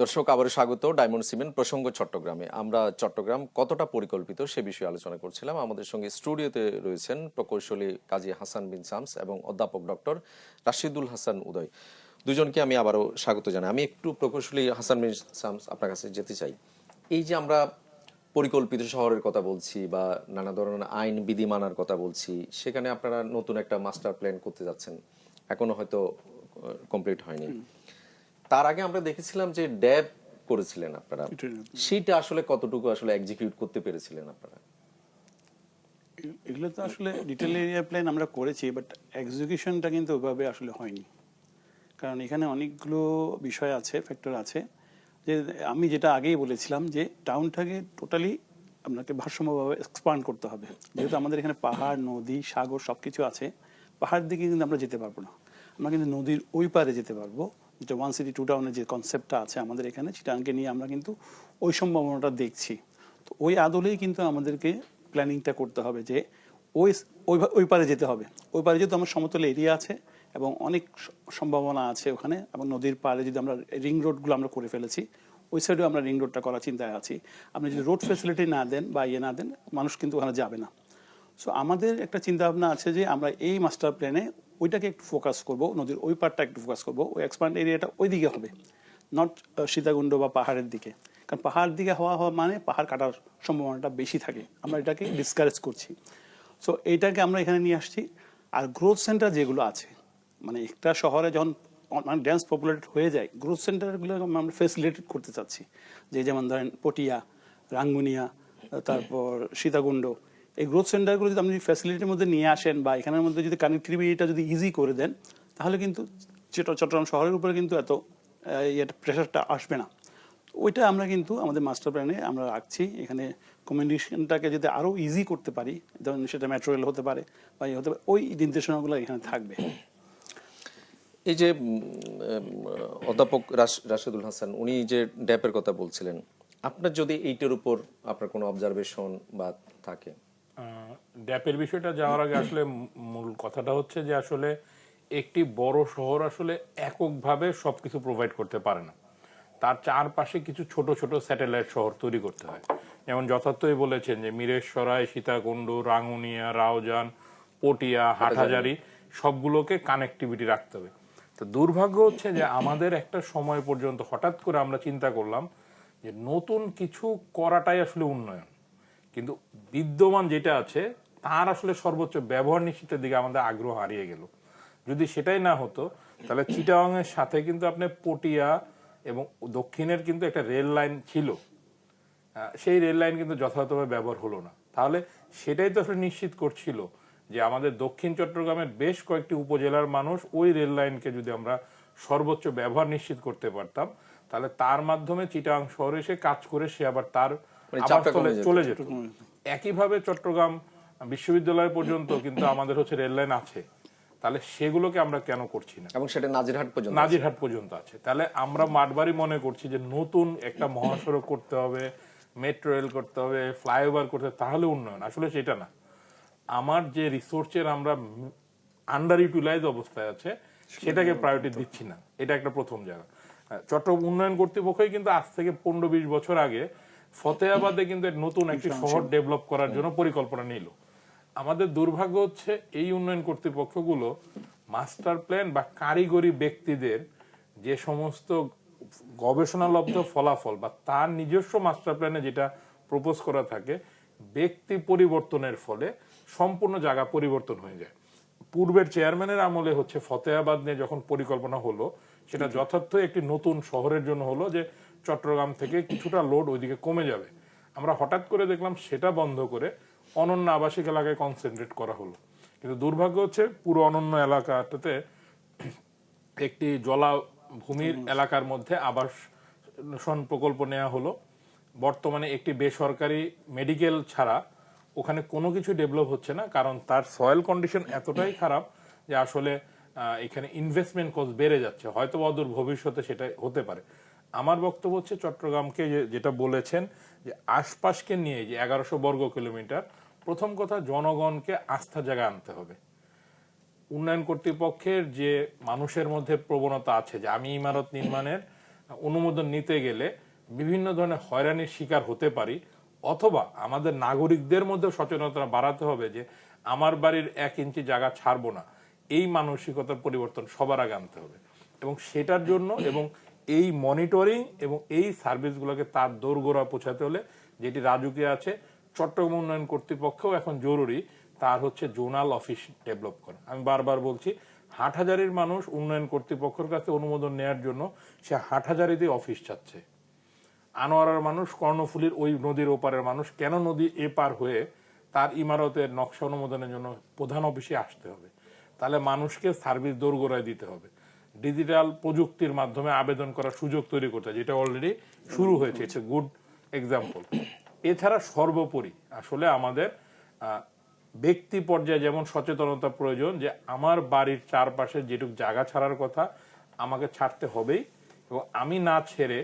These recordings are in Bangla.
দর্শক, আবারও স্বাগত ডায়মন্ড সিমেন্ট প্রসঙ্গ চট্টগ্রামে। আমরা চট্টগ্রাম কতটা পরিকল্পিত সে বিষয়ে আলোচনা করছিলাম। আমাদের সঙ্গে স্টুডিওতে রয়েছেন প্রকৌশলী কাজী হাসান বিন শামস এবং অধ্যাপক ডক্টর রাশিদুল হাসান উদয়। দুজনকে আমি আবারও স্বাগত জানাই। আমি একটু প্রকৌশলী হাসান বিন শামস আপনার কাছে যেতে চাই। এই যে আমরা পরিকল্পিত শহরের কথা বলছি বা নানা ধরনের আইন বিধি মানার কথা বলছি, সেখানে আপনারা নতুন একটা মাস্টার প্ল্যান করতে যাচ্ছেন। এখনও হয়তো কমপ্লিট হয়নি। তার আগে আমরা দেখেছিলাম যে ড্যাব করেছিলেন আপনারা। সেইটা আসলে কতটুকু আসলে এক্সিকিউট করতে পেরেছিলেন আপনারা? এগুলো তো আসলে ডিটেল এরিয়া প্ল্যান আমরা করেছি বাট এক্সিকিউশনটা কিন্তু ওইভাবে আসলে হয়নি। কারণ এখানে অনেকগুলো বিষয় আছে ফ্যাক্টর আছে। যে আমি যেটা আগেই বলেছিলাম যে টাউনটাকে টোটালি আপনাকে ভারসাম্যভাবে এক্সপান্ড করতে হবে। যেহেতু আমাদের এখানে পাহাড় নদী সাগর সব কিছু আছে পাহাড় দিকে কিন্তু আমরা যেতে পারব না। আমরা কিন্তু নদীর ওই পারে যেতে পারব। যেটা ওয়ান সিটি টু টাউনের যে কনসেপ্টটা আছে আমাদের এখানে চিটাংকে নিয়ে আমরা কিন্তু ওই সম্ভাবনাটা দেখছি। তো ওই আদলেই কিন্তু আমাদেরকে প্ল্যানিংটা করতে হবে যে ওই ওই পারে যেতে হবে। ওই পারে যেহেতু আমার সমতল এরিয়া আছে এবং অনেক সম্ভাবনা আছে ওখানে এবং নদীর পাড়ে যদি আমরা রিং রোডগুলো আমরা করে ফেলেছি, ওই সাইডেও আমরা রিং রোডটা করার চিন্তায় আছি। আপনি যদি রোড ফেসিলিটি না দেন বা ইয়ে না দেন, মানুষ কিন্তু ওখানে যাবে না। সো আমাদের একটা চিন্তা ভাবনা আছে যে আমরা এই মাস্টার প্ল্যানে ওইটাকে একটু ফোকাস করব, নদীর ওই পারটা একটু ফোকাস করব, ওই এক্সপান্ড এরিয়াটা ওই দিকে হবে নট সীতাকুণ্ড বা পাহাড়ের দিকে। কারণ পাহাড় দিকে হওয়া হওয়া মানে পাহাড় কাটার সম্ভাবনাটা বেশি থাকে। আমরা এটাকে ডিসকারেজ করছি। সো এইটাকে আমরা এখানে নিয়ে আসছি। আর গ্রোথ সেন্টার যেগুলো আছে মানে একটা শহরে যখন মানে ড্যান্স পপুলেটেড হয়ে যায় গ্রোথ সেন্টারগুলো আমরা ফেসিলিটেট করতে চাচ্ছি। যে যেমন ধরেন পটিয়া, রাঙ্গুনিয়া, তারপর সীতাকুণ্ড এই গ্রোথ সেন্টারগুলো যদি আপনি ফ্যাসিলিটির মধ্যে নিয়ে আসেন বা এখানের মধ্যে যদি কানেক্টিভিটিটা যদি ইজি করে দেন, তাহলে কিন্তু চট্ট- চট্টগ্রাম শহরের উপরে কিন্তু এত ইয়েটা প্রেশারটা আসবে না। ওইটা আমরা কিন্তু আমাদের মাস্টার প্ল্যানে আমরা রাখছি। এখানে কমিউনিকেশনটাকে যদি আরও ইজি করতে পারি, ধরুন সেটা মেট্রো রেল হতে পারে বা ইয়ে হতে পারে, ওই নির্দেশনাগুলো এখানে থাকবে। এই যে অধ্যাপক রাশ- রাশেদুল হাসান, উনি যে ড্যাপের কথা বলছিলেন, আপনার যদি এইটার উপর আপনার কোনো অবজারভেশন বা থাকে ড্যাপের বিষয়টা যাওয়ার আগে আসলে মূল কথাটা হচ্ছে যে আসলে একটি বড় শহর আসলে এককভাবে সবকিছু প্রোভাইড করতে পারে না। তার চারপাশে কিছু ছোট ছোট স্যাটেলাইট শহর তৈরি করতে হয়। যেমন যথার্থই বলেছেন যে মিরেশ্বরাই সীতাকুণ্ড রাঙ্গুনিয়া রাউজান পটিয়া হাটহাজারি সবগুলোকে কানেক্টিভিটি রাখতে হবে। তো দুর্ভাগ্য হচ্ছে যে আমাদের একটা সময় পর্যন্ত হঠাৎ করে আমরা চিন্তা করলাম যে নতুন কিছু করাটাই আসলে উন্নয়ন। কিন্তু বিদ্যমান যেটা আছে, তার আসলে সর্বোচ্চ ব্যবহার নিশ্চিতের দিকে আমাদের আগ্রহ হারিয়ে গেল। যদি সেটাই না হতো, তাহলে চিটাগাংয়ের সাথে কিন্তু আপনি পটিয়া এবং দক্ষিণের কিন্তু একটা রেল লাইন ছিল। সেই রেল লাইন কিন্তু যথাযথভাবে ব্যবহার হলো না। তাহলে সেটাই তো আসলে নিশ্চিত করছিল যে আমাদের দক্ষিণ চট্টগ্রামের বেশ কয়েকটি উপজেলার মানুষ ওই রেল লাইনকে যদি আমরা সর্বোচ্চ ব্যবহার নিশ্চিত করতে পারতাম, তাহলে তার মাধ্যমে চিটাং শহরে এসে কাজ করে সে আবার তার চাপটা। চলে যেত। একইভাবে চট্টগ্রাম বিশ্ববিদ্যালয় পর্যন্ত কিন্তু আমাদের হচ্ছে রেল লাইন আছে। তাহলে সেগুলোকে আমরা কেন করছি না? এবং সেটা নাজিরহাট পর্যন্ত নাজিরহাট পর্যন্ত আছে। তাহলে আমরা মাঠবাড়ি মনে করছি যে নতুন একটা মহাসড়ক করতে হবে মেট্রো রেল করতে হবে ফ্লাইওভার করতে হবে তাহলে উন্নয়ন। আসলে সেটা না। আমার যে রিসোর্সের আমরা আন্ডার ইউটিলাইজ অবস্থায় আছে সেটাকে প্রায়োরিটি দিচ্ছি না। এটা একটা প্রথম জায়গা। চট্টগ্রাম উন্নয়ন কর্তৃপক্ষই কিন্তু আজ থেকে পনেরো বিশ বছর আগে ফতেহাবাদে কিন্তু নতুন একটি শহর ডেভেলপ করার জন্য পরিকল্পনা নিল। আমাদের দুর্ভাগ্য হচ্ছে এই উন্নয়ন কর্তৃপক্ষগুলো মাস্টার প্ল্যান বা কারিগরি ব্যক্তিদের যে সমস্ত গবেষণালব্ধ ফলাফল বা তার নিজস্ব মাস্টার প্ল্যানে যেটা প্রপোজ করা থাকে ব্যক্তি পরিবর্তনের ফলে সম্পূর্ণ জায়গা পরিবর্তন হয়ে যায়। পূর্বের চেয়ারম্যানের আমলে হচ্ছে ফতেহাবাদ নিয়ে যখন পরিকল্পনা হলো সেটা যথার্থ একটি নতুন শহরের জন্য হলো যে চট্টগ্রাম থেকে কিছুটা লোড ওইদিকে কমে যাবে। আমরা হঠাৎ করে দেখলাম সেটা বন্ধ করে অনন্য আবাসিক এলাকায় কনসেন্ট্রেট করা হলো। কিন্তু দুর্ভাগ্য হচ্ছে পুরো অনন্য এলাকাটাতে একটি জলাভূমির এলাকার মধ্যে আবাসন প্রকল্প নেওয়া হলো। বর্তমানে একটি বেসরকারি মেডিকেল ছাড়া ওখানে কোনো কিছু ডেভেলপ হচ্ছে না কারণ তার সয়েল কন্ডিশন এতটাই খারাপ যে আসলে এখানে ইনভেস্টমেন্ট কস্ট বেড়ে যাচ্ছে। হয়তো অদূর ভবিষ্যতে সেটা হতে পারে। আমার বক্তব্য হচ্ছে চট্টগ্রামকে যেটা বলেছেন যে আশপাশকে নিয়ে যে এগারোশো বর্গ কিলোমিটার, প্রথম কথা জনগণকে আস্থা জায়গায় আনতে হবে। উন্নয়ন কর্তৃপক্ষের যে মানুষের মধ্যে প্রবণতা আছে, যে আমি ইমারত নির্মাণের অনুমোদন নিতে গেলে বিভিন্ন ধরনের হয়রানির শিকার হতে পারি, অথবা আমাদের নাগরিকদের মধ্যে সচেতনতা বাড়াতে হবে যে আমার বাড়ির এক ইঞ্চি জায়গা ছাড়বো না। এই মানসিকতার পরিবর্তন সবার আগে আনতে হবে। এবং সেটার জন্য এবং এই মনিটরিং এবং এই সার্ভিসগুলোকে তার দোরগোড়া পৌঁছাতে হলে যেটি রাজুকে আছে, চট্টগ্রাম উন্নয়ন কর্তৃপক্ষও এখন জরুরি তার হচ্ছে জোনাল অফিস ডেভেলপ করা। আমি বারবার বলছি হাট হাটহাজারির মানুষ উন্নয়ন কর্তৃপক্ষের কাছে অনুমোদন নেয়ার জন্য সে হাট হাটহাজারিতে অফিস চাচ্ছে। আনোয়ারার মানুষ, কর্ণফুলীর ওই নদীর ওপারের মানুষ, কেন নদী এপার হয়ে তার ইমারতের নকশা অনুমোদনের জন্য প্রধান অফিসে আসতে হবে? তাহলে মানুষকে সার্ভিস দোরগোড়ায় দিতে হবে। ডিজিটাল প্রযুক্তির মাধ্যমে আবেদন করার সুযোগ তৈরি করতে যেটা অলরেডি শুরু হয়েছে। ইটস এ গুড এক্সাম্পল এছাড়া সর্বোপরি আসলে আমাদের ব্যক্তি পর্যায়ে যেমন সচেতনতা প্রয়োজন যে আমার বাড়ির চারপাশে যেটুকু জায়গা ছাড়ার কথা আমাকে ছাড়তে হবেই এবং আমি না ছেড়ে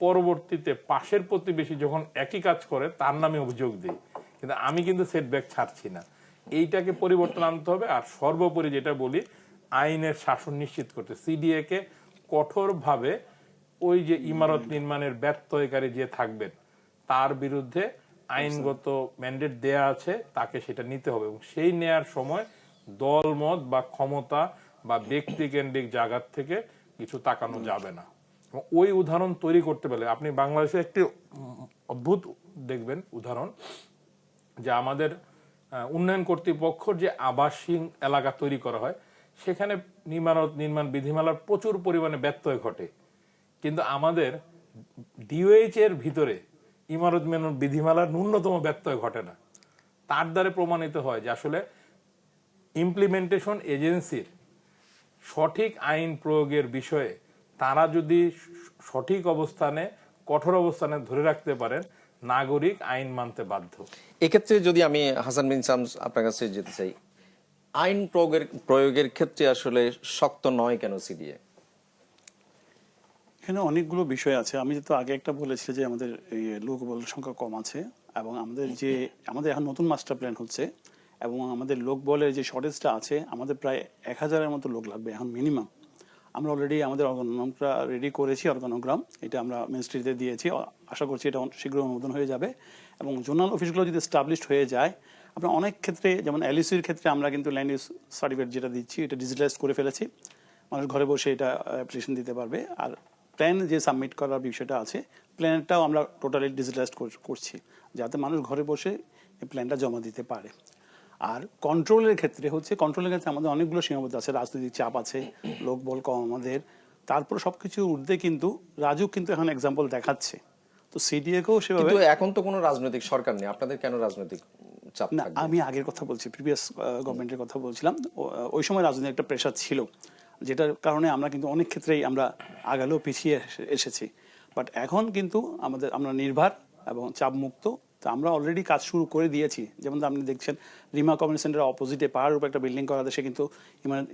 পরবর্তীতে পাশের প্রতিবেশী যখন একই কাজ করে, তার নামে অভিযোগ দিই। কিন্তু আমি কিন্তু সেটব্যাক ছাড়ছি না। এইটাকে পরিবর্তন আনতে হবে। আর সর্বোপরি যেটা বলি আইনের শাসন নিশ্চিত করতে। সিডিএ কে কঠোরভাবে ওই যে ইমারত নির্মাণের ব্যত্যয়কারী যে থাকবেন, তার বিরুদ্ধে আইনগত ম্যান্ডেট দেয়া আছে, তাকে সেটা নিতে হবে এবং সেই নেয়ার সময় দলমত বা ক্ষমতা বা ব্যক্তিকেন্দ্রিক জায়গার থেকে কিছু তাকানো যাবে না। এবং ওই উদাহরণ তৈরি করতে পারলে আপনি বাংলাদেশে একটি অদ্ভুত দেখবেন উদাহরণ যে আমাদের উন্নয়ন কর্তৃপক্ষর যে আবাসিক এলাকা তৈরি করা হয় সেখানে নির্মাণ নির্মাণ বিধিমালার প্রচুর পরিমাণে ব্যত্যয় ঘটে। কিন্তু আমাদের ডিওএইচ এর ভিতরে ইমারত মেনুর বিধিমালার ন্যূনতম ব্যত্যয় ঘটে না। তার দ্বারা প্রমাণিত হয় যে আসলে ইমপ্লিমেন্টেশন এজেন্সির সঠিক আইন প্রয়োগের বিষয়ে তারা যদি সঠিক অবস্থানে, কঠোর অবস্থানে ধরে রাখতে পারেন, নাগরিক আইন মানতে বাধ্য। এক্ষেত্রে যদি আমি হাসান বিন শামস আপনার কাছে যেতে চাই আইন প্রয়োগের প্রয়োগের ক্ষেত্রে আসলে শক্ত নয় কেন সিডিএ এখানে অনেকগুলো বিষয় আছে। আমি তো আগে একটা বলেছি যে আমাদের লোকবল সংখ্যা কম আছে এবং আমাদের যে আমাদের এখন নতুন মাস্টার প্ল্যান হচ্ছে এবং আমাদের লোকবলের যে শর্টেজটা আছে আমাদের প্রায় এক হাজারের মতো লোক লাগবে এখন মিনিমাম আমরা অলরেডি আমাদের অর্গানোগ্রামটা রেডি করেছি অর্গানোগ্রাম এটা আমরা মিনিস্ট্রিতে দিয়েছি। আশা করছি এটা শীঘ্র অনুমোদন হয়ে যাবে এবং জোনাল অফিসগুলো যদি স্টাবলিশড হয়ে যায় আপনার অনেক ক্ষেত্রে, যেমন এলইসির ক্ষেত্রে আমরা কিন্তু ল্যান্ড ইউজ সার্টিফিকেট যেটা দিচ্ছি, এটা ডিজিটালাইজ করে ফেলেছি। মানুষ ঘরে বসে এটা অ্যাপ্লিকেশন দিতে পারবে। আর প্ল্যান যে সাবমিট করার বিষয়টা আছে প্ল্যানটাও আমরা টোটালি ডিজিটালাইজ করছি, যাতে মানুষ ঘরে বসে এই প্ল্যানটা জমা দিতে পারে। আর কন্ট্রোলের ক্ষেত্রে হচ্ছে কন্ট্রোলের ক্ষেত্রে আমাদের অনেকগুলো সীমাবদ্ধ আছে, রাজনৈতিক চাপ আছে লোকবল কম আমাদের। তারপর সবকিছু ঊর্ধ্বে কিন্তু রাজু কিন্তু এখন এক্সাম্পল দেখাচ্ছে। তো সিডিএকেও সেভাবে এখন তো কোনো রাজনৈতিক সরকার নেই। আপনাদের কেন রাজনৈতিক? চাপ না আমি আগের কথা বলছি প্রিভিয়াস গভর্নমেন্টের কথা বলছিলাম। ওই সময় রাজনৈতিক একটা প্রেশার ছিল যেটার কারণে আমরা কিন্তু অনেক ক্ষেত্রেই আমরা আগালেও পিছিয়ে এসেছি। বাট এখন কিন্তু আমাদের আমরা নির্ভর এবং চাপ মুক্ত তো আমরা অলরেডি কাজ শুরু করে দিয়েছি। যেমন আপনি দেখছেন রিমা কমিউনিটি সেন্টার অপোজিটে পাহাড় উপর একটা বিল্ডিং করা দেশে কিন্তু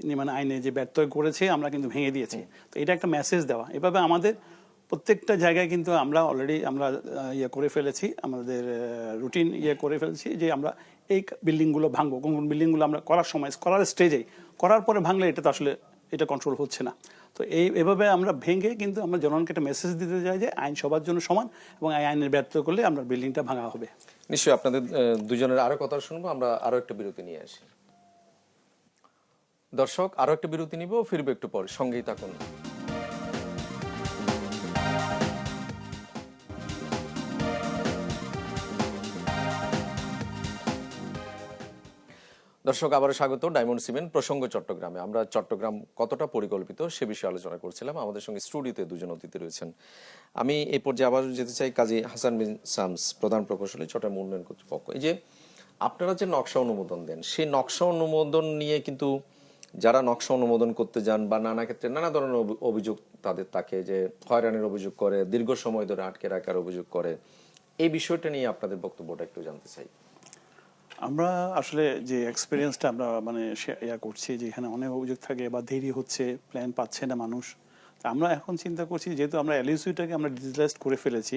নির্মাণ আইনে যে ব্যর্থ করেছে আমরা কিন্তু ভেঙে দিয়েছি। তো এটা একটা মেসেজ দেওয়া। এভাবে আমাদের প্রত্যেকটা জায়গায় কিন্তু আমরা অলরেডি আমরা ইয়ে করে ফেলেছি, আমাদের রুটিন ইয়ে করে ফেলেছি যে আমরা এই বিল্ডিংগুলো ভাঙবো। কোন কোন বিল্ডিংগুলো আমরা করার সময়, করার স্টেজে করার পরে ভাঙলে এটা তো আসলে, এটা কন্ট্রোল হচ্ছে না। তো এই, এভাবে আমরা ভেঙে কিন্তু আমরা জনগণকে একটা মেসেজ দিতে চাই যে আইন সবার জন্য সমান এবং আইনের ব্যর্থ করলে আমরা বিল্ডিংটা ভাঙা হবে। নিশ্চয়ই আপনাদের দুজনের আরও কথা শুনব, আমরা আরও একটা বিরতি নিয়ে আসি। দর্শক আরও একটা বিরতি নিব, ফিরবে একটু পর, সঙ্গেই থাকুন। দর্শক, আবারও স্বাগত ডায়মন্ড সিমেন্ট প্রসঙ্গ চট্টগ্রামে। আমরা চট্টগ্রাম কতটা পরিকল্পিত সে বিষয়ে আলোচনা করছিলাম। আমাদের সঙ্গে স্টুডিওতে দুজন অতিথি রয়েছেন। আমি এই পর্যায়ে আবার যেতে চাই কাজী হাসান বিন সামস, প্রধান প্রকৌশলী চট্টগ্রাম উন্নয়ন কর্তৃপক্ষ। এই যে আপনারা যে নকশা অনুমোদন দেন, সেই নকশা অনুমোদন নিয়ে কিন্তু যারা নকশা অনুমোদন করতে যান বা নানা ক্ষেত্রে নানা ধরনের অভিযোগ তাদের থাকে যে হয়রানির অভিযোগ করে, দীর্ঘ সময় ধরে আটকে রাখার অভিযোগ করে। এই বিষয়টা নিয়ে আপনাদের বক্তব্যটা একটু জানতে চাই। আমরা আসলে যে এক্সপিরিয়েন্সটা আমরা মানে ইয়া করছি যে এখানে অনেক অভিযোগ থাকে বা দেরি হচ্ছে প্ল্যান পাচ্ছে না মানুষ। আমরা এখন চিন্তা করছি যেহেতু আমরা এলইসিটাকে আমরা ডিজিটালাইজ করে ফেলেছি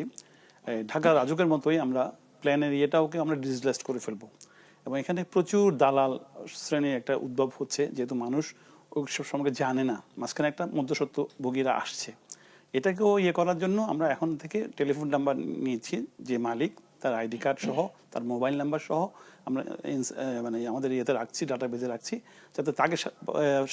ঢাকা রাজুকের মতোই আমরা প্ল্যানের ইয়েটাওকে আমরা ডিজিটালাইজ করে ফেলব। এবং এখানে প্রচুর দালাল শ্রেণির একটা উদ্ভব হচ্ছে, যেহেতু মানুষ ওই সব সম্পর্কে জানে না। মাঝখানে একটা মধ্যসত্ত্ব ভোগীরা আসছে। এটাকেও ইয়ে করার জন্য আমরা এখন থেকে টেলিফোন নাম্বার নিয়েছি যে মালিক তার আইডি কার্ড সহ, তার মোবাইল নাম্বার সহ আমরা মানে আমাদের ইয়েতে রাখছি ডাটা বেজে রাখছি, যাতে তাকে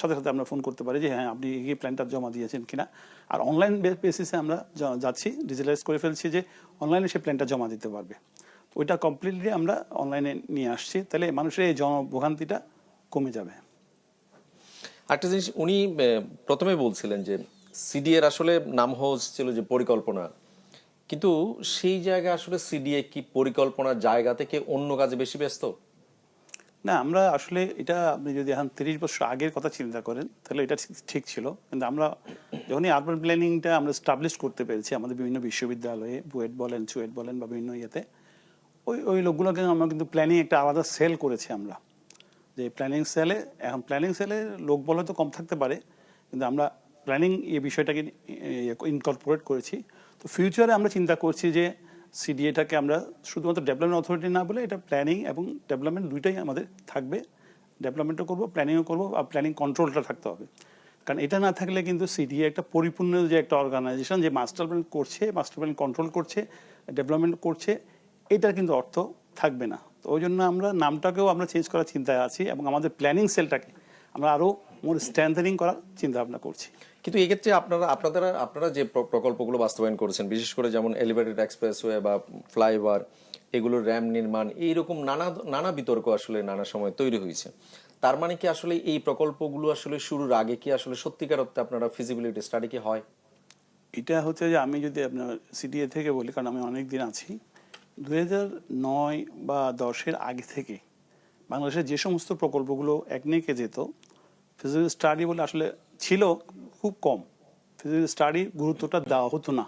সাথে সাথে আমরা ফোন করতে পারি যে হ্যাঁ আপনি এই প্ল্যানটা জমা দিয়েছেন কিনা। আর অনলাইন বেসিসে আমরা যাচ্ছি ডিজিটালাইজ করে ফেলছি যে অনলাইনে সে প্ল্যানটা জমা দিতে পারবে। ওইটা কমপ্লিটলি আমরা অনলাইনে নিয়ে আসছি, তাহলে মানুষের এই জনভোগান্তিটা কমে যাবে। একটা জিনিস, উনি প্রথমে বলছিলেন যে সিডিএর আসলে নাম হচ্ছিল যে, পরিকল্পনা। কিন্তু সেই জায়গায় আসলে সিডিএ কি পরিকল্পনার জায়গা থেকে অন্য কাজে বেশি ব্যস্ত? না, আমরা আসলে এটা আপনি যদি এখন তিরিশ বছর আগের কথা চিন্তা করেন, তাহলে এটা ঠিক- ছিল। কিন্তু আমরা যখনই আরবান প্ল্যানিংটা আমরা স্টাবলিশ করতে পেরেছি, আমাদের বিভিন্ন বিশ্ববিদ্যালয়ে বুয়েট বলেন, চুয়েট বলেন বা বিভিন্ন ইয়েতে, ওই ওই লোকগুলোকে আমরা কিন্তু প্ল্যানিং একটা আলাদা সেল করেছি আমরা। যে প্ল্যানিং সেলে এখন প্ল্যানিং সেলে লোক বল হয়তো কম থাকতে পারে, কিন্তু আমরা প্ল্যানিং এই বিষয়টাকে ইনকর্পোরেট করেছি। তো ফিউচারে আমরা চিন্তা করছি যে সিডিএটাকে আমরা শুধুমাত্র ডেভেলপমেন্ট অথরিটি না বলে এটা প্ল্যানিং এবং ডেভেলপমেন্ট দুইটাই আমাদের থাকবে। ডেভেলপমেন্টও করব প্ল্যানিংও করব আর প্ল্যানিং কন্ট্রোলটা থাকতে হবে। কারণ এটা না থাকলে কিন্তু সিডিএ একটা পরিপূর্ণ যে একটা অর্গানাইজেশন যে মাস্টার প্ল্যান করছে মাস্টার প্ল্যান কন্ট্রোল করছে ডেভেলপমেন্ট করছে, এটার কিন্তু অর্থ থাকবে না। তো ওই জন্য আমরা নামটাকেও আমরা চেঞ্জ করার চিন্তায় আছি এবং আমাদের প্ল্যানিং সেলটাকে আমরা আরও মোর স্ট্যান্ডারিং করার চিন্তা ভাবনা করছি। কিন্তু এক্ষেত্রে আপনারা আপনারা আপনারা যে প্রকল্পগুলো বাস্তবায়ন করেছেন বিশেষ করে যেমন এলিভেটেড এক্সপ্রেসওয়ে বা ফ্লাইওভার এগুলোর র্যাম নির্মাণ এইরকম নানা নানা বিতর্ক আসলে নানা সময় তৈরি হয়েছে। তার মানে কি আসলে এই প্রকল্পগুলো আসলে শুরুর আগে কি আসলে সত্যিকার অর্থে আপনারা ফিজিবিলিটি স্টাডি কি হয়? এটা হচ্ছে যে আমি যদি আপনার সিডিএ থেকে বলি কারণ আমি অনেক দিন আছি দু নয় বা দশের আগে থেকে বাংলাদেশের যে সমস্ত প্রকল্পগুলো একনেকে যেত ফিজিক্যাল স্টাডি বলে আসলে ছিল খুব কম। ফিজিক্যাল স্টাডি গুরুত্বটা দেওয়া হতো না।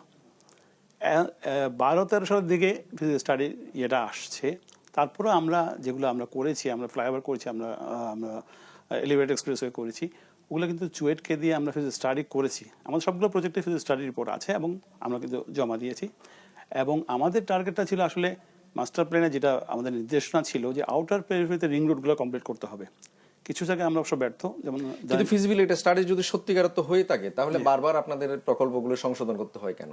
বারো, তেরো সালের দিকে ফিজিক্যাল স্টাডি ইয়েটা আসছে। তারপরে আমরা যেগুলো আমরা করেছি, আমরা ফ্লাইওভার করেছি, আমরা আমরা এলিভেট এক্সপ্রেসওয়ে করেছি, ওগুলো কিন্তু চুয়েটকে দিয়ে আমরা ফিজিক্যাল স্টাডি করেছি। আমাদের সবগুলো প্রজেক্টে ফিজিক্যাল স্টাডি রিপোর্ট আছে এবং আমরা কিন্তু জমা দিয়েছি। এবং আমাদের টার্গেটটা ছিল আসলে মাস্টার প্ল্যানে যেটা আমাদের নির্দেশনা ছিল যে আউটার পেরিফেরিতে রিং রোডগুলো কমপ্লিট করতে হবে। কিছু জায়গায় আমরা অবশ্য ব্যর্থ যেমন কিন্তু ফিজিবিলিটি স্টাডি যদি সত্যিকার অর্থে হয়ে থাকে তাহলে বারবার আপনাদের প্রকল্পগুলো সংশোধন করতে হয় কেন?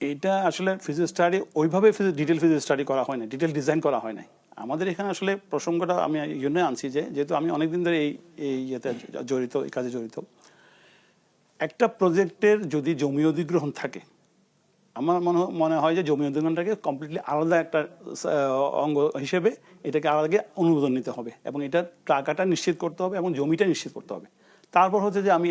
এটা আসলে ফিজিক্স স্টাডি ওইভাবে ডিটেল ফিজিক্স স্টাডি করা হয় না ডিটেল ডিজাইন করা হয় নাই। আমাদের এখানে আসলে প্রসঙ্গটা আমি এই জন্য আনছি যে যেহেতু আমি অনেকদিন ধরে এই এই ইয়েতে জড়িত এই কাজে জড়িত একটা প্রজেক্টের যদি জমি অধিগ্রহণ থাকে আমার মনে মনে হয় যে জমি অধিগ্রহণটাকে কমপ্লিটলি আলাদা একটা অঙ্গ হিসেবে এটাকে আলাদা অনুমোদন নিতে হবে এবং এটা টাকাটা নিশ্চিত করতে হবে এবং জমিটা নিশ্চিত করতে হবে। তারপর হচ্ছে যে আমি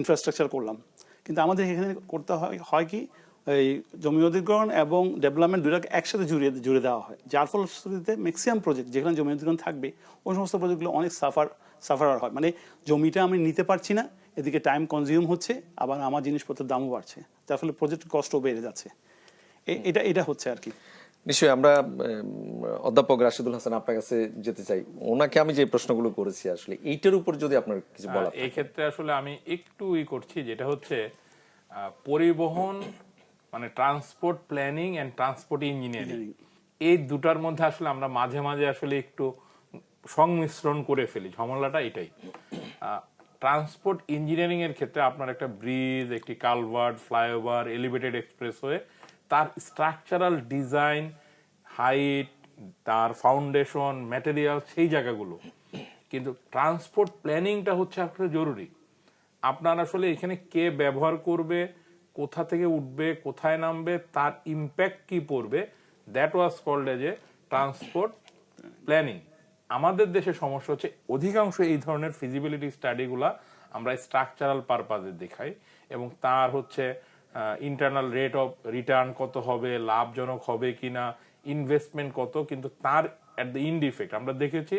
ইনফ্রাস্ট্রাকচার করলাম। কিন্তু আমাদের এখানে করতে হয় হয় কি, এই জমি অধিগ্রহণ এবং ডেভেলপমেন্ট দুটাকে একসাথে জুড়ে জুড়ে দেওয়া হয়। যার ফলশ্রুতিতে ম্যাক্সিমাম প্রজেক্ট যেখানে জমি অধিগ্রহণ থাকবে, ওই সমস্ত প্রজেক্টগুলো অনেক সাফার সাফার হয়। মানে জমিটা আমি নিতে পারছি না এদিকে টাইম কনজিউম হচ্ছে আবার আমার জিনিসপত্রের দামও বাড়ছে। যার ফলে প্রজেক্ট কষ্টও বেড়ে যাচ্ছে। এ- এটা এটা হচ্ছে আর কি। নিশ্চয়ই আমরা অধ্যাপক রাশিদুল হাসান আপনার কাছে যেতে চাই। ওনাকে আমি যে প্রশ্নগুলো করেছি আসলে এইটার উপর যদি আপনার কিছু বলা এই ক্ষেত্রে আসলে আমি একটু ই করছি যেটা হচ্ছে আহ, পরিবহন মানে transport planning and transport engineering এই দুটার মধ্যে আসলে আমরা মাঝে মাঝে আসলে একটু সংমিশ্রণ করে ফেলি। ঝামেলাটা এটাই। ট্রান্সপোর্ট ইঞ্জিনিয়ারিং এর ক্ষেত্রে আপনার একটা ব্রিজ, একটি কালভার্ট, ফ্লাইওভার, এলিভেটেড এক্সপ্রেসওয়ে তার স্ট্রাকচারাল ডিজাইন, হাইট, তার ফাউন্ডেশন, ম্যাটেরিয়াল সেই জায়গাগুলো। কিন্তু ট্রান্সপোর্ট প্ল্যানিংটা হচ্ছে আসলে জরুরি। আপনার আসলে এখানে কে ব্যবহার করবে, কোথা থেকে উঠবে, কোথায় নামবে, তার ইম্প্যাক্ট কি পড়বে that was called as a transport planning আমাদের দেশে সমস্যা হচ্ছে অধিকাংশ এই ধরনের ফিজিবিলিটি স্টাডিগুলা আমরা স্ট্রাকচারাল পারপাজে দেখাই এবং তার হচ্ছে ইন্টারনাল রেট অফ রিটার্ন কত হবে, লাভজনক হবে কিনা ইনভেস্টমেন্ট কত, কিন্তু তার অ্যাট দ্য ইন্ড ইফেক্ট আমরা দেখেছি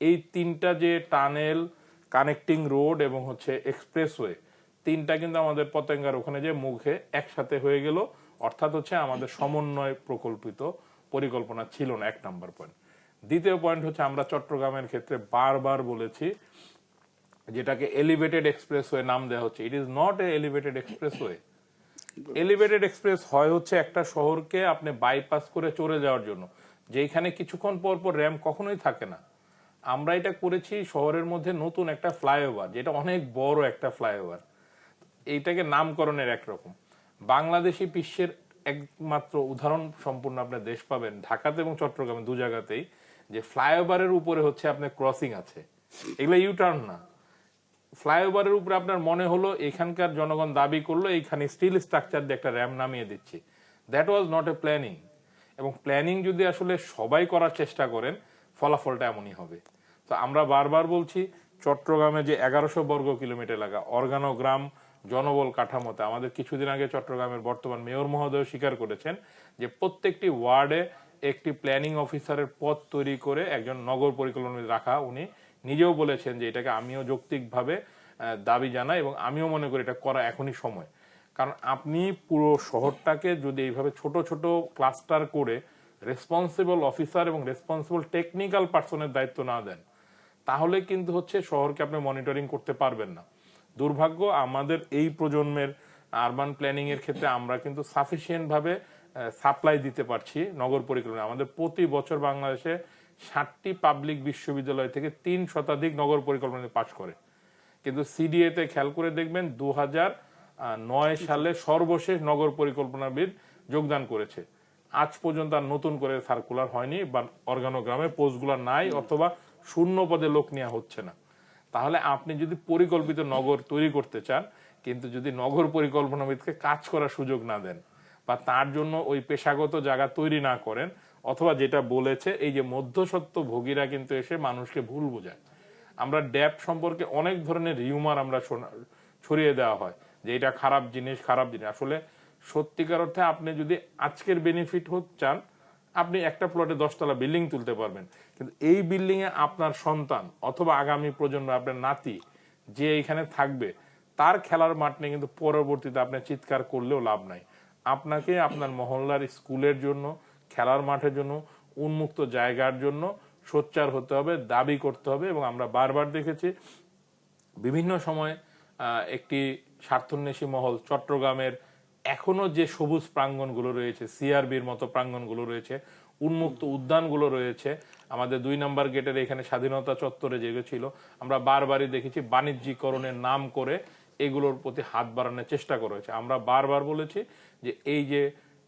এই তিনটা যে টানেল কানেক্টিং রোড এবং হচ্ছে এক্সপ্রেসওয়ে তিনটা কিন্তু আমাদের পতেঙ্গার ওখানে যে মুখে একসাথে হয়ে গেল। অর্থাৎ হচ্ছে আমাদের সমন্বয় প্রকল্পিত পরিকল্পনা ছিল না, এক নাম্বার পয়েন্ট দ্বিতীয় পয়েন্ট হচ্ছে আমরা চট্টগ্রামের ক্ষেত্রে বারবার বলেছি যেটাকে এলিভেটেড এক্সপ্রেস এক্সপ্রেসওয়ে নাম দেওয়া হচ্ছে। It is not a elevated expressway elevated express হয় হচ্ছে একটা শহরকে আপনি বাইপাস করে চলে যাওয়ার জন্য, যেখানে কিছুক্ষণ পর পর র্যাম কখনোই থাকে না। আমরা এটা করেছি শহরের মধ্যে নতুন একটা ফ্লাইওভার যেটা অনেক বড় একটা ফ্লাইওভার এইটাকে নামকরণের একরকম বাংলাদেশি বিশ্বের একমাত্র উদাহরণ সম্পূর্ণ আপনার দেশ পাবেন। ঢাকাতে এবং চট্টগ্রামে দু জায়গাতেই। যে ফ্লাইওভারের উপরে হচ্ছে আপনার ক্রসিং আছে। এগুলো ইউটার্ন না। ফ্লাইওভারের উপরে আপনার মনে হলো এখানকার জনগণ দাবি করল, এইখানে স্টিল স্ট্রাকচার দিয়ে একটা র্যাম নামিয়ে দিচ্ছি। That was not a planning এবং প্ল্যানিং যদি আসলে সবাই করার চেষ্টা করেন, ফলাফলটা এমনই হবে। তো আমরা বারবার বলছি, চট্টগ্রামে যে এগারোশো বর্গ কিলোমিটার এলাকা অর্গানোগ্রাম জনবল কাঠামোতে, আমাদের কিছুদিন আগে চট্টগ্রামের বর্তমান মেয়র মহোদয় স্বীকার করেছেন যে প্রত্যেকটি ওয়ার্ডে একটি প্ল্যানিং অফিসারের পদ তৈরি করে একজন নগর পরিকল্পনা রাখা। উনি নিজেও বলেছেন যে এটাকে আমিও যৌক্তিকভাবে দাবি জানাই এবং আমিও মনে করি এটা করা এখনই সময়। কারণ আপনি পুরো শহরটাকে যদি এইভাবে ছোট ছোট ক্লাস্টার করে রেসপন্সিবল অফিসার এবং রেসপন্সিবল টেকনিক্যাল পার্সনের দায়িত্ব না দেন, তাহলে কিন্তু হচ্ছে শহরকে আপনি মনিটরিং করতে পারবেন না। দুর্ভাগ্য আমাদের এই প্রজন্মের আরবান প্ল্যানিং এর ক্ষেত্রে আমরা কিন্তু সাফিসিয়েন্ট ভাবে সাপ্লাই দিতে পারছি নগর পরিকল্পনা আমাদের প্রতি বছর বাংলাদেশে ষাটটি পাবলিক বিশ্ববিদ্যালয় থেকে তিন শতাধিক নগর পরিকল্পনা পাশ করে। কিন্তু সিডিএ তে খেয়াল করে দেখবেন দু নয় সালে সর্বশেষ নগর পরিকল্পনাবিদ যোগদান করেছে। আজ পর্যন্ত আর নতুন করে সার্কুলার হয়নি বা অর্গানোগ্রামে পোস্টগুলো নাই অথবা শূন্য পদে লোক নেওয়া হচ্ছে না। তাহলে আপনি যদি পরিকল্পিত নগর তৈরি করতে চান কিন্তু যদি নগর পরিকল্পনাবিদকে কাজ করার সুযোগ না দেন বা তার জন্য ওই পেশাগত জায়গা তৈরি না করেন, অথবা যেটা বলেছে, এই যে মধ্যসত্ত্ব ভোগীরা কিন্তু এসে মানুষকে ভুল বোঝায়। আমরা ড্যাপ সম্পর্কে অনেক ধরনের রিউমার আমরা ছড়িয়ে দেওয়া হয় যে এটা খারাপ জিনিস খারাপ জিনিস। আসলে সত্যিকার অর্থে আপনি যদি আজকের বেনিফিট চান, আপনি একটা প্লটে দশতলা বিল্ডিং তুলতে পারবেন। কিন্তু এই বিল্ডিং এ আপনার সন্তান অথবা আগামী প্রজন্ম, আপনার নাতি যে এখানে থাকবে, তার খেলার মাঠ নিয়ে কিন্তু পরবর্তীতে আপনি চিৎকার করলেও লাভ নাই। আপনাকে আপনার মহল্লার স্কুলের জন্য, খেলার মাঠের জন্য, উন্মুক্ত জায়গার জন্য সোচ্চার হতে হবে, দাবি করতে হবে এবং আমরা বারবার দেখেছি বিভিন্ন সময় একটি স্বার্থন্বেষী মহল চট্টগ্রামের এখনও যে সবুজ প্রাঙ্গণগুলো রয়েছে, সিআরবির মতো প্রাঙ্গণগুলো রয়েছে, উন্মুক্ত উদ্যানগুলো রয়েছে, আমাদের দুই নম্বর গেটের এখানে স্বাধীনতা চত্বরে যেগুলো ছিল, আমরা বারবারই দেখেছি বাণিজ্যিকরণের নাম করে এগুলোর প্রতি হাত বাড়ানোর চেষ্টা করা হয়েছে। আমরা বারবার বলেছি যে এই যে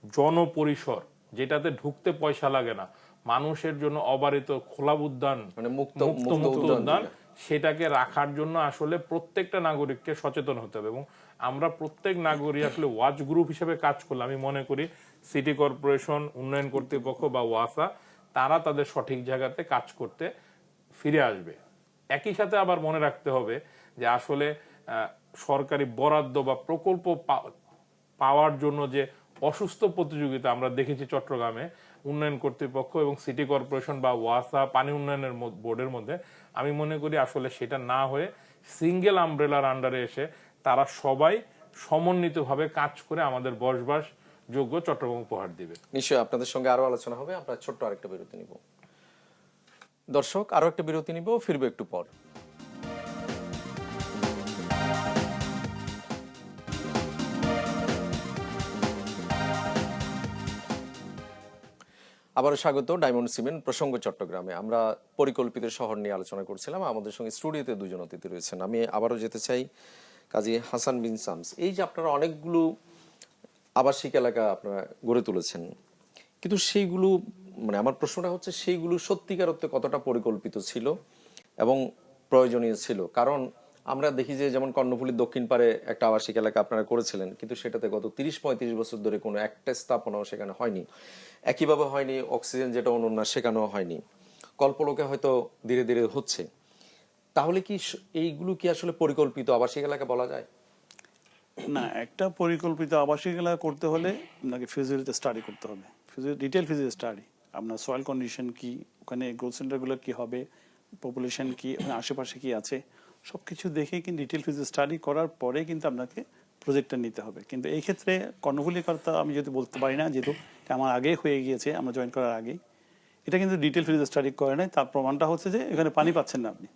জনপরিসর যেটাতে ঢুকতে পয়সা লাগে না মানুষের জন্য অবারিত খোলা উদ্যান মানে মুক্ত মুক্ত উদ্যান সেটাকে রাখার জন্য আসলে প্রত্যেকটা নাগরিককে সচেতন হতে হবে এবং আমরা প্রত্যেক নাগরিক আসলে ওয়াচ গ্রুপ হিসেবে কাজ করলে আমি মনে করি সিটি কর্পোরেশন উন্নয়ন কর্তৃপক্ষ বা ওয়াসা তারা তাদের সঠিক জায়গাতে কাজ করতে ফিরে আসবে। একই সাথে আবার মনে রাখতে হবে যে আসলে আহ, সরকারি বরাদ্দ বা প্রকল্প পাওয়ার জন্য যে অসুস্থ প্রতিযোগিতা আমরা দেখেছি চট্টগ্রামে, উন্নয়ন কর্তৃপক্ষ এবং সিটি কর্পোরেশন বা ওয়াসা পানি উন্নয়নের বোর্ডের মধ্যে, আমি মনে করি আসলে সেটা না হয়ে সিঙ্গেল আমব্রেলার আন্ডারে এসে তারা সবাই সমন্বিতভাবে কাজ করে আমাদের বসবাস যোগ্য চট্টগ্রাম উপহার দিবে। নিশ্চয়ই আপনাদের সঙ্গে আরও আলোচনা হবে, আমরা ছোট্ট আরেকটা বিরতি নিব। দর্শক আরও একটা বিরতি নিব, ফিরবো একটু পর। আবারও স্বাগত, ডায়মন্ড সিমেন্ট প্রসঙ্গ চট্টগ্রামে। আমরা পরিকল্পিত শহর নিয়ে আলোচনা করছিলাম, আমাদের সঙ্গে স্টুডিওতে দুজন অতিথি রয়েছেন। আমি আবারও যেতে চাই কাজী হাসান বিন সামস। এই যে আপনারা অনেকগুলো আবাসিক এলাকা আপনারা গড়ে তুলেছেন, কিন্তু সেইগুলো মানে আমার প্রশ্নটা হচ্ছে সেইগুলো সত্যিকার অর্থে কতটা পরিকল্পিত ছিল এবং প্রয়োজনীয় ছিল? কারণ আমরা দেখি যে যেমন কর্ণফুলীর দক্ষিণ পারে একটা আবাসিক এলাকা আপনারা করেছিলেন, কিন্তু সেটাতে গত তিরিশ পঁয়ত্রিশ বছর ধরে কোনো একটা স্থাপনাও সেখানে হয়নি। একইভাবে হয়নি অক্সিজেন যেটা অনন্য, সেখানেও হয়নি। কল্পলোকে হয়তো ধীরে ধীরে হচ্ছে। তাহলে কি এইগুলো কি আসলে পরিকল্পিত আবাসিক এলাকা বলা যায়? না, একটা পরিকল্পিত আবাসিক এলাকা করতে হলে আপনাকে ফিজিবিলিটি স্টাডি করতে হবে। ডিটেল ফিজিবিলিটি স্টাডি আপনার সয়েল কন্ডিশন কি, ওখানে গ্রোথ সেন্টারগুলো কি হবে পপুলেশন কি আশেপাশে কি আছে? সব কিছু দেখে কিন্তু ডিটেল ফিজিবিলিটি স্টাডি করার পরে কিন্তু আপনাকে প্রজেক্টটা নিতে হবে। কিন্তু এই ক্ষেত্রে কর্ণফুলির কথা আমি যদি বলতে পারি না, যেহেতু আমার আগে হয়ে গিয়েছে, আমরা জয়েন করার আগেই, এটা কিন্তু ডিটেল ফিজিবিলিটি স্টাডি করে নাই তার প্রমাণটা হচ্ছে যে এখানে পানি পাচ্ছেন না আপনি।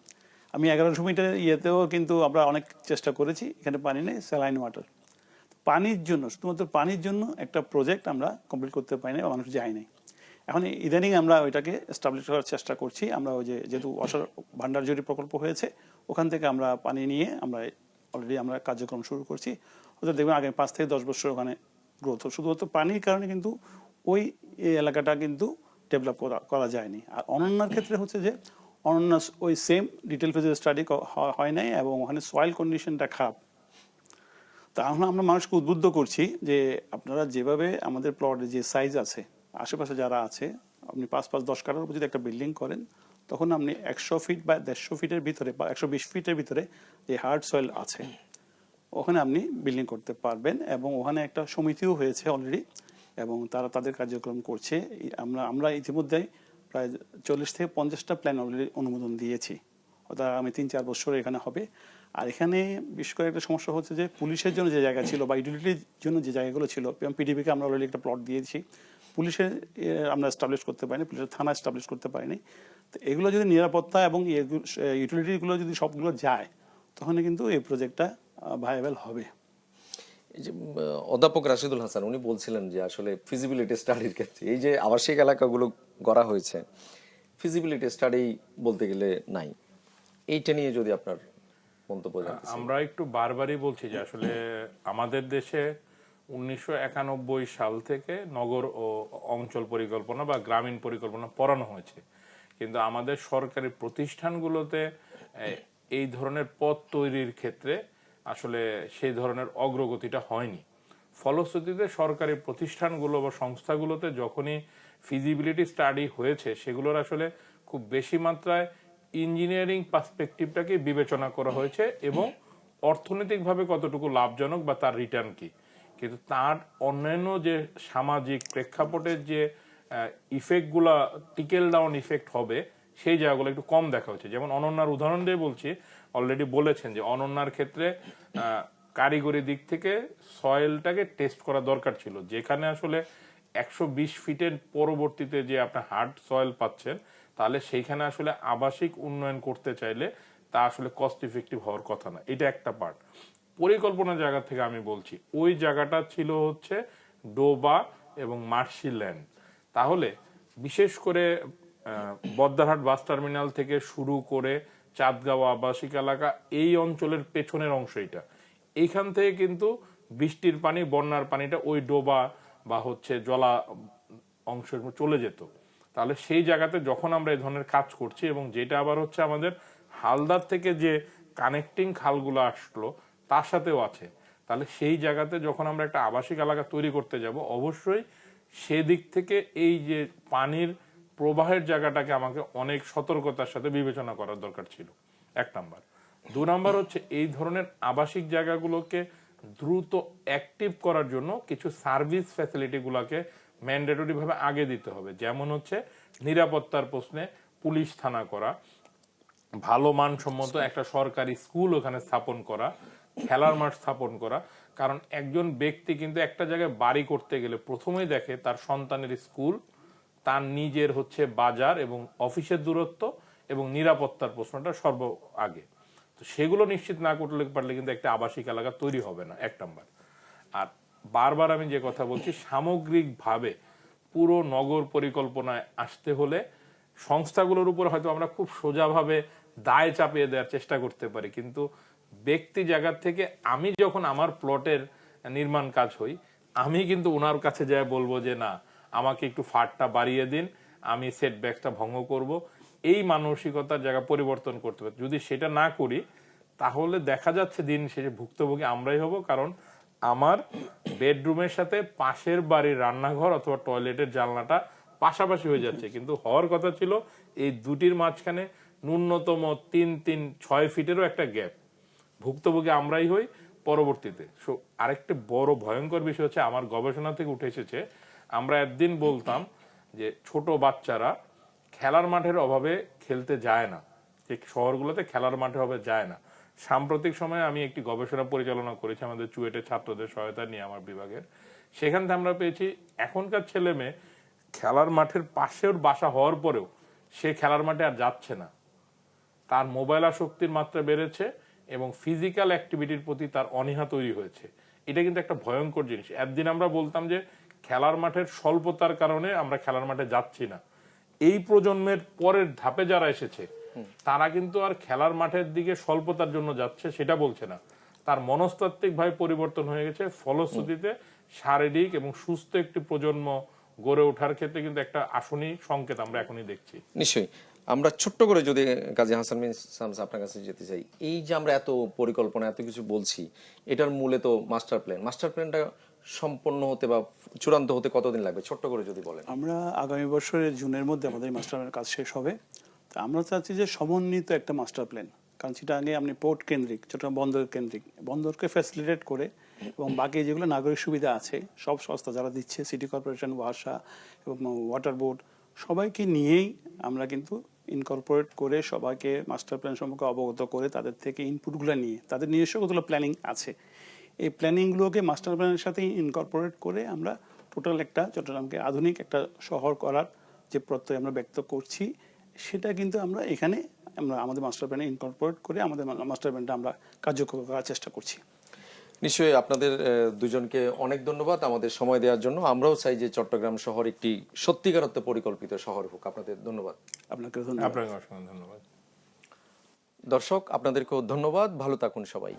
আমি এগারোশো মিটার ইয়েতেও কিন্তু আমরা অনেক চেষ্টা করেছি, এখানে পানি নেই স্যালাইন ওয়াটার পানির জন্য, শুধুমাত্র পানির জন্য একটা প্রজেক্ট আমরা কমপ্লিট করতে পারি না মানুষ যায় নাই। এখন ইদানিং আমরা ওইটাকে এস্টাবলিশ করার চেষ্টা করছি। আমরা ওই যেহেতু অসার ভান্ডারজুরি প্রকল্প হয়েছে, ওখান থেকে আমরা পানি নিয়ে আমরা অলরেডি আমরা কার্যক্রম শুরু করছি। হয়তো দেখবেন আগামী পাঁচ থেকে দশ বছর ওখানে গ্রোথ শুধুমাত্র পানির কারণে কিন্তু ওই এই এলাকাটা কিন্তু ডেভেলপ করা করা যায়নি। আর অনন্যার ক্ষেত্রে হচ্ছে যে অনন্যা ওই সেম ডিটেল ফেজের স্টাডি হয় নাই এবং ওখানে সয়েল কন্ডিশনটা খারাপ। তা এখন আমরা মানুষকে উদ্বুদ্ধ করছি যে আপনারা যেভাবে আমাদের প্লটের যে সাইজ আছে আশেপাশে যারা আছে, আপনি পাঁচ পাঁচ দশ কাটার উপর যদি একটা বিল্ডিং করেন, তখন আপনি একশো ফিট বা দেড়শো ফিটের ভিতরে বা একশো বিশ ফিটের ভিতরে যে হার্ড সয়েল আছে, ওখানে আপনি বিল্ডিং করতে পারবেন এবং ওখানে একটা সমিতিও হয়েছে অলরেডি এবং তারা তাদের কার্যক্রম করছে। আমরা আমরা ইতিমধ্যে প্রায় চল্লিশ থেকে পঞ্চাশটা প্ল্যান অলরেডি অনুমোদন দিয়েছি। অর্থাৎ আমি তিন চার বছর এখানে হবে। আর এখানে বিশেষ করে একটা সমস্যা হচ্ছে যে পুলিশের জন্য যে জায়গা ছিল বা ইউটিলিটির জন্য যে জায়গাগুলো ছিল পিডিবিকে আমরা অলরেডি একটা প্লট দিয়েছি। পুলিশের এ, আমরা এস্টাবলিশ করতে পারিনি পুলিশের থানা এস্টাবলিশ করতে পারিনি। তো এগুলো যদি নিরাপত্তা এবং ইউটিলিটিগুলো যদি সবগুলো যায় তখন কিন্তু এই প্রজেক্টটা ভাইবেল হবে। এই যে অধ্যাপক রাশিদুল হাসান উনি বলছিলেন যে আসলে ফিজিবিলিটি স্টাডির ক্ষেত্রে এই যে আবাসিক এলাকাগুলো গড়া হয়েছে ফিজিবিলিটি স্টাডি বলতে গেলে নাই। এইটা নিয়ে যদি আপনার মন্তব্য আমরা একটু বারবারই বলছি যে আসলে আমাদের দেশে উনিশশো একানব্বই সাল থেকে নগর ও অঞ্চল পরিকল্পনা বা গ্রামীণ পরিকল্পনা পড়ানো হয়েছে। কিন্তু আমাদের সরকারি প্রতিষ্ঠানগুলোতে এই ধরনের পথ তৈরির ক্ষেত্রে আসলে সেই ধরনের অগ্রগতিটা হয়নি। ফলশ্রুতিতে সরকারি প্রতিষ্ঠানগুলো বা সংস্থাগুলোতে যখনই ফিজিবিলিটি স্টাডি হয়েছে, সেগুলোর আসলে খুব বেশি মাত্রায় ইঞ্জিনিয়ারিং পার্সপেক্টিভটাকে বিবেচনা করা হয়েছে এবং অর্থনৈতিকভাবে কতটুকু লাভজনক বা তার রিটার্ন কি। কিন্তু তার অন্যান্য যে সামাজিক প্রেক্ষাপটের যে ইফেক্টগুলা টিকেল ডাউন ইফেক্ট হবে, সেই জায়গাগুলো একটু কম দেখা হচ্ছে। যেমন অনন্যার উদাহরণ দিয়ে বলছি অলরেডি বলেছেন যে অনন্যার ক্ষেত্রে কারিগরি দিক থেকে সয়েলটাকে টেস্ট করা দরকার ছিল, যেখানে আসলে একশো বিশ ফিটের পরবর্তীতে যে আপনি হার্ড সয়েল পাচ্ছেন, তাহলে সেইখানে আসলে আবাসিক উন্নয়ন করতে চাইলে তা আসলে কস্ট ইফেক্টিভ হওয়ার কথা না। এটা একটা পার্ট পরিকল্পনা জায়গা থেকে আমি বলছি, ওই জায়গাটা ছিল হচ্ছে ডোবা এবং মার্শি ল্যান্ড তাহলে বিশেষ করে বদ্দারহাট বাস টার্মিনাল থেকে শুরু করে চাঁদগাঁও আবাসিক এলাকা এই অঞ্চলের পেছনের অংশ এটা এইখান থেকে কিন্তু বৃষ্টির পানি, বন্যার পানিটা ওই ডোবা বা হচ্ছে জলা উপর চলে যেত। তাহলে সেই জায়গাতে যখন আমরা এই ধরনের কাজ করছি এবং যেটা আবার হচ্ছে আমাদের হালদার থেকে যে কানেক্টিং খালগুলো আসলো তার সাথেও আছে। তাহলে সেই জায়গাতে যখন আমরা একটা আবাসিক এলাকা তৈরি করতে যাব, অবশ্যই সেদিক থেকে এই যে পানির প্রবাহের জায়গাটাকে আমাকে অনেক সতর্কতার সাথে বিবেচনা করার দরকার ছিল। এক নাম্বার। দু নাম্বার হচ্ছে এই ধরনের আবাসিক জায়গাগুলোকে দ্রুত অ্যাক্টিভ করার জন্য কিছু সার্ভিস ফ্যাসিলিটি গুলাকে ম্যান্ডেটরি ভাবে আগে দিতে হবে। যেমন হচ্ছে নিরাপত্তার প্রশ্নে পুলিশ থানা করা, ভালো মানসম্মত একটা সরকারি স্কুল ওখানে স্থাপন করা খেলার মাঠ স্থাপন করা। কারণ একজন ব্যক্তি কিন্তু একটা জায়গায় বাড়ি করতে গেলে প্রথমেই দেখে তার সন্তানের স্কুল, তার নিজের হচ্ছে বাজার এবং অফিসের দূরত্ব এবং নিরাপত্তার প্রশ্নটা সর্ব আগে। তো সেগুলো নিশ্চিত না করলে পারলে কিন্তু একটা আবাসিক এলাকা তৈরি হবে না, এক নাম্বার। আর বারবার আমি যে কথা বলছি, সামগ্রিকভাবে পুরো নগর পরিকল্পনায় আসতে হলে সংস্থাগুলোর উপর হয়তো আমরা খুব সোজাভাবে দায় চাপিয়ে দেওয়ার চেষ্টা করতে পারি। কিন্তু ব্যক্তি জায়গা থেকে আমি যখন আমার প্লটের নির্মাণ কাজ হই, আমি কিন্তু ওনার কাছে যাই বলব যে, না, আমাকে একটু ফাটটা বাড়িয়ে দিন, আমি সেট সেটব্যাকটা ভঙ্গ করব। এই মানসিকতার জায়গা পরিবর্তন করতে পারি যদি সেটা না করি, তাহলে দেখা যাচ্ছে দিন শেষে ভুক্তভোগী আমরাই হব, কারণ আমার বেডরুমের সাথে পাশের বাড়ির রান্নাঘর অথবা টয়লেটের জানলাটা পাশাপাশি হয়ে যাচ্ছে। কিন্তু হওয়ার কথা ছিল, এই দুটির মাঝখানে ন্যূনতম তিন তিন, ছয় ফিটেরও একটা গ্যাপ ভুক্তভোগী আমরাই হই পরবর্তীতে। সো, আরেকটা বড় ভয়ঙ্কর বিষয় হচ্ছে, আমার গবেষণা থেকে উঠে এসেছে, আমরা একদিন বলতাম যে ছোট বাচ্চারা খেলার মাঠের অভাবে খেলতে যায় না। যে শহরগুলোতে খেলার মাঠের অভাবে যায় না। সাম্প্রতিক সময়ে আমি একটি গবেষণা পরিচালনা করেছি আমাদের চুয়েটের ছাত্রদের সহায়তা নিয়ে আমার বিভাগের। সেখান থেকে আমরা পেয়েছি, এখনকার ছেলে মেয়ে খেলার মাঠের পাশের বাসা হওয়ার পরেও সে খেলার মাঠে আর যাচ্ছে না। তার মোবাইল আসক্তির মাত্রা বেড়েছে এবং ফিজিক্যাল অ্যাক্টিভিটির প্রতি তার অনীহা তৈরি হয়েছে। এটা কিন্তু একটা ভয়ঙ্কর জিনিস। একদিন আমরা বলতাম যে, খেলার মাঠের স্বল্পতার কারণে আমরা খেলার মাঠে যাচ্ছি না। এই প্রজন্মের পরের ধাপে যারা এসেছে, তারা কিন্তু আর খেলার মাঠের দিকে স্বল্পতার জন্য যাচ্ছে সেটা বলছে না। তার মনস্তাত্ত্বিক ভাবে পরিবর্তন হয়ে গেছে। ফলশ্রুতিতে শারীরিক এবং সুস্থ একটি প্রজন্ম গড়ে ওঠার ক্ষেত্রে কিন্তু একটা আসনী সংকেত আমরা এখনই দেখছি। নিশ্চয়ই। আমরা ছোট্ট করে যদি কাজী হাসান বিন শামস আপনার কাছে যেতে চাই, এই যে আমরা এত পরিকল্পনা, এত কিছু বলছি, এটার মূলে তো মাস্টার প্ল্যান মাস্টার প্ল্যানটা সম্পন্ন হতে বা চূড়ান্ত হতে কতদিন লাগবে? ছোট্ট করে যদি বলেন। আমরা আগামী বছরের জুনের মধ্যে আমাদের মাস্টার প্ল্যানের কাজ শেষ হবে। তা আমরা চাচ্ছি যে সমন্বিত একটা মাস্টার প্ল্যান কারণ সেটা আগে আপনি পোর্ট কেন্দ্রিক চট্টগ্রাম বন্দর কেন্দ্রিক, বন্দরকে ফ্যাসিলিটেট করে এবং বাকি যেগুলো নাগরিক সুবিধা আছে, সব সংস্থা যারা দিচ্ছে সিটি কর্পোরেশন ওয়াসা এবং ওয়াটার বোর্ড সবাইকে নিয়েই আমরা কিন্তু ইনকর্পোরেট করে সবাইকে মাস্টার প্ল্যান সম্পর্কে অবগত করে তাদের থেকে ইনপুটগুলো নিয়ে, তাদের নিজস্ব কতগুলো প্ল্যানিং আছে। এই প্ল্যানিংগুলোকে মাস্টার প্ল্যানের সাথে ইনকর্পোরেট করে আমরা টোটাল একটা চট্টগ্রামকে আধুনিক একটা শহর করার যে প্রত্যয় আমরা ব্যক্ত করছি, সেটা কিন্তু আমরা এখানে আমরা আমাদের মাস্টার প্ল্যানে ইনকর্পোরেট করে আমাদের মাস্টার প্ল্যানটা আমরা কার্যকর করার চেষ্টা করছি। নিশ্চয়ই আপনাদের আহ, দুজনকে অনেক ধন্যবাদ আমাদের সময় দেওয়ার জন্য। আমরাও চাই যে চট্টগ্রাম শহর একটি সত্যিকারত্ব অর্থে পরিকল্পিত শহর হোক। আপনাদের ধন্যবাদ। আপনাকে ধন্যবাদ। আপনাকে অসংখ্য ধন্যবাদ। দর্শক আপনাদেরকেও ধন্যবাদ। ভালো থাকুন সবাই।